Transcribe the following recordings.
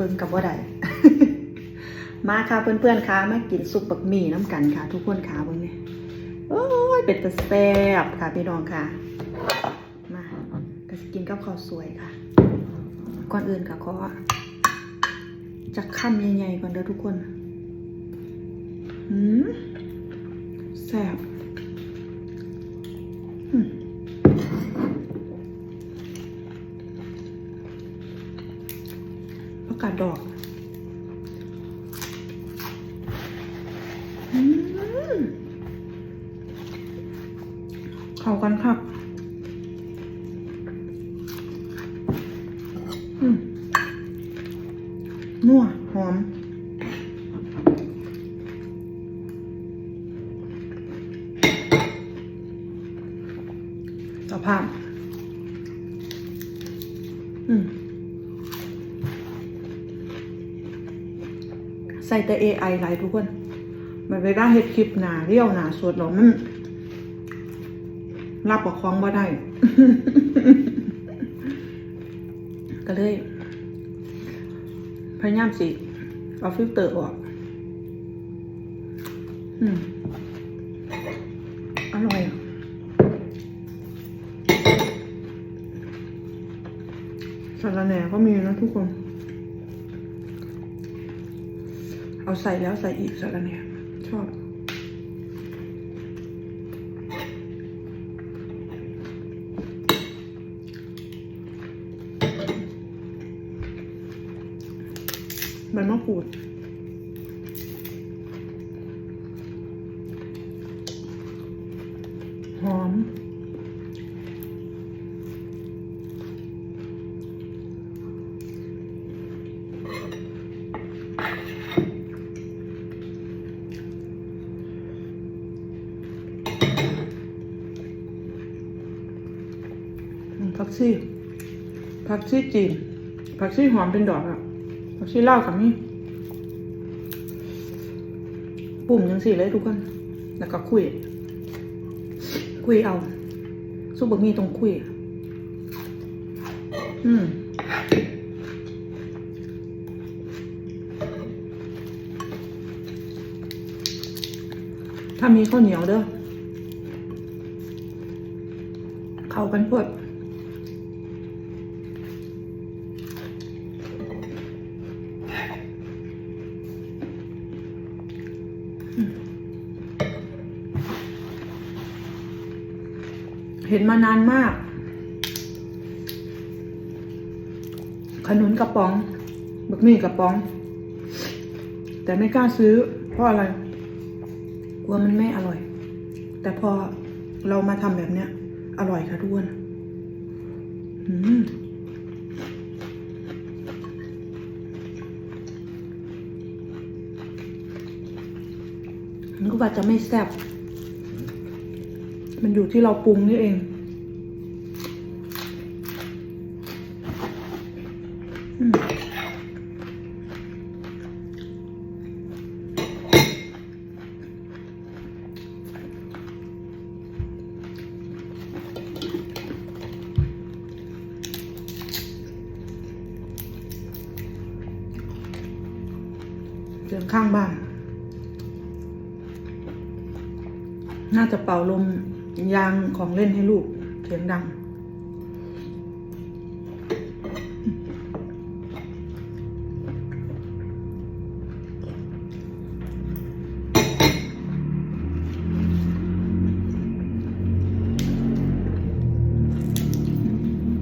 เบิ่งกับว่าได้มาค่ะเพื่อนๆค่ะมากินซุปบักหมี่น้ำกันค่ะ ทุกคนค่ะเบิ่งเนี่ยโอ้ยเป็ดตะแซ่บค่ะพี่น้องค่ะ มาก็สิกินกับข้าวสวยค่ะ ก่อนอื่นค่ะขอจะข้ามใหญ่ๆก่อนเด้อทุกคนหืมแซ่บอืม กาดดอกเข้ากันครับนัวหอมสภาพอืม ใส่แต่ AI หลายทุกคนมันเวลาเฮ็ดคลิปหนาเรียวหนาสดหรอมันรับประคองบ่ได้ ก็เลย พยายามสิเอาฟิลเตอร์ออกอืมอร่อยสาระแหน่ก็มีนะทุกคน เอาใส่แล้วใส่อีกสาระแหน่ชอบใบมะกรูดหอม ผักชีผักชีจีนผักชีหอมเป็นดอกอะผักชีเลากับนี่ปุ่มยังสี่เลยทุกคนแล้วก็คุย คุยเอาซุปบะหมี่ตรงคุยอืมถ้ามีข้าวเหนียวเด้อเข้ากันพวด เห็นมานานมาก ขนุนกระป๋องบักมี่กระป๋อง แต่ไม่กล้าซื้อ เพราะอะไร กลัวมันไม่อร่อย แต่พอเรามาทำแบบเนี้ย อร่อยค่ะทุกคนอืมนึกว่าจะไม่แซ่บ มันอยู่ที่เราปรุงนี่เองเสียงข้างบ้าน น่าจะเป่าลม ยางของเล่นให้ลูกเสียงดัง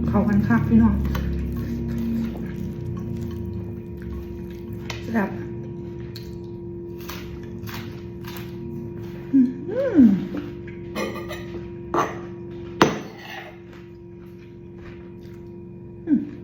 เขากันคักพี่น้องแบบอื้อ หืออืม